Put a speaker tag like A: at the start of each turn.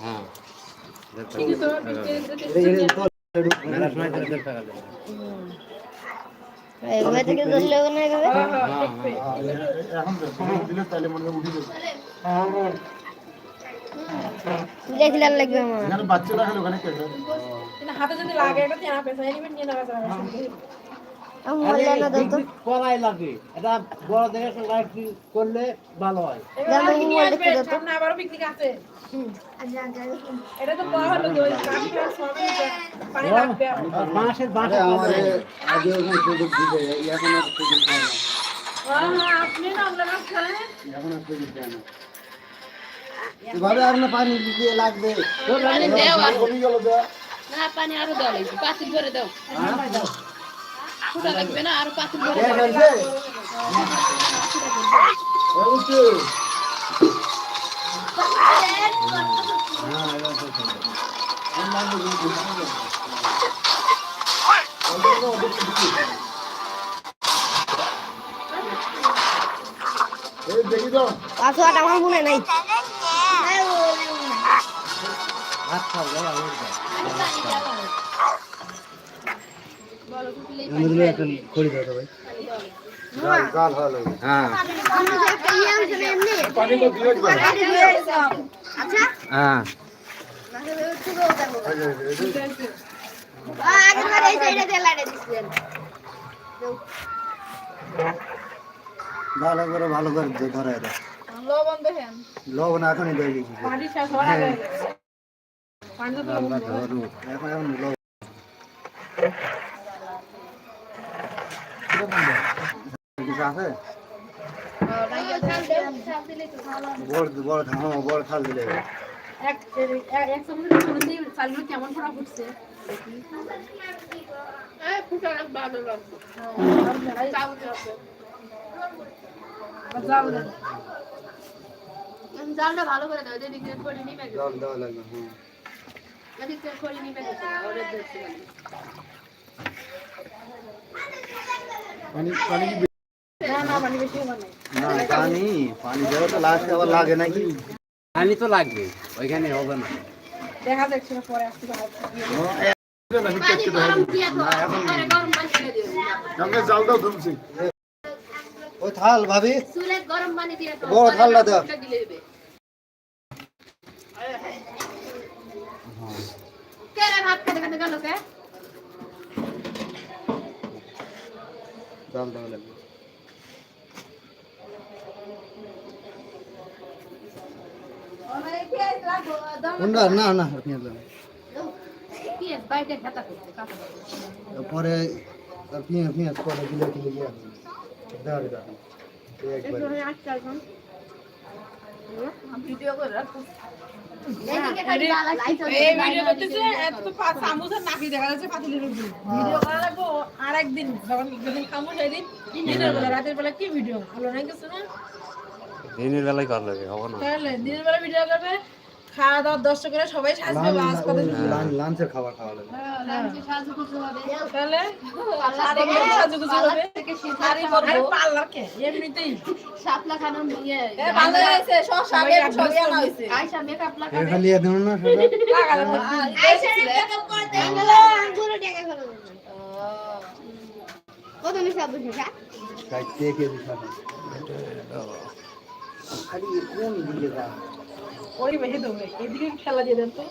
A: মনে হয়। উঠে যাবে
B: দেখলে আর লাগবে আমার
A: বাচ্চারা খেলে ওখানে
C: হাতে যদি লাগে এটা চেনা এনিমেন্ট নিয়ে নেওয়া যাবে
D: কলাই লাগে। এটা বড় দেখে লাইট করলে ভালো হয়।
C: সামনে আবারও পিকনিক আছে। এটা তো বড় হলো ওই পানি লাগবে আর।
D: বাঁশের বাঁশ
A: আগে ওখানে সুযোগ দিবে এখন আর সুযোগ দেয় না।
C: হ্যাঁ, হ্যাঁ, আপনি না ওগুলো মাছ খান
A: এখন আর সুযোগ দেয় না। এভাবে আর না পানি দিয়ে লাগবে।
E: পানি দেওয়া
A: দেওয়া
E: না পানি আরও দেওয়া লাগবে পাতিল ভরে দাও। ফুটা লাগবে না
B: আরও আমার মনে নাই।
D: খাওয়া যায় আমার
A: কাল ভালো
D: হ্যাঁ
B: একটা
A: তো দিয়ে
B: আচ্ছা
D: হ্যাঁ।
B: দিছিলেন
A: ভালো করে ভালো করে ধরে
C: লবণ দেখেন
A: লবণ এখনই দিয়ে দিয়েছি। এখন এখন লবণ। কিছু।
E: জালটা ভালো করে দাও এদিক দিয়ে করে
A: দেওয়া লাগবে হ্যাঁ
E: দিয়ে করে নিবে
A: পানি পানি
C: না না পানি
A: পানি দেওয়া তো লাস্টে আবার লাগে নাকি?
D: পানি তো লাগবে ওইখানে হবে না।
C: দেখা পরে আসতে
A: ওই থাল ভাবি
E: চুলে গরম পানি দিয়ে তো
A: বড় থালটা দাও।
E: ফুটা দিলে দিবে কে রে ভাত খেতে খেতে গেল কে?
A: জাল দেওয়া লাগবে। পরে পেঁয়াজ পেঁয়াজ পরে দিলে দিলে গিয়ে দাঁড়ে দাঁড়ে একবার।
C: ভিডিও করে রাখো।
E: এদিকে খালি লাইট
C: এই ভিডিও করতেছে এত তো পা চামচ আর নাকি দেখা যাচ্ছে পাতিলের ভিডিও করা লাগবো আর একদিন যখন খামো সেদিন দিনের বেলা রাতের বেলা কি ভিডিও? ভালো নাই কিছু না?
D: দিনের বেলায় করলে হবে না।
C: দিনের বেলা ভিডিও করবে? খাওয়া দাওয়া দশটা করে সবাই সাজবে বাস কত
A: লাঞ্চের খাবার খাওয়া লাগবে
E: লাঞ্চে সাহায্য হবে
C: তাহলে শাড়ি পরে সাজুগুজু হবে শাড়ি পরবো পার্লার কে এমনিতেই
E: শাপলা খানো ইয়ে
C: এ ভালো হয়েছে সব শাড়ি সবই আনা হয়েছে
E: আয়সা মেকআপ লাগা
A: খালি এ না সেটা
C: লাগালে
B: মেকআপ গেলে টাকা কত নিছে
A: কেজি খাবে কোন দিকে যা
C: ওই বেশি দেবে এদিকে খেলা দিয়ে দেন তো।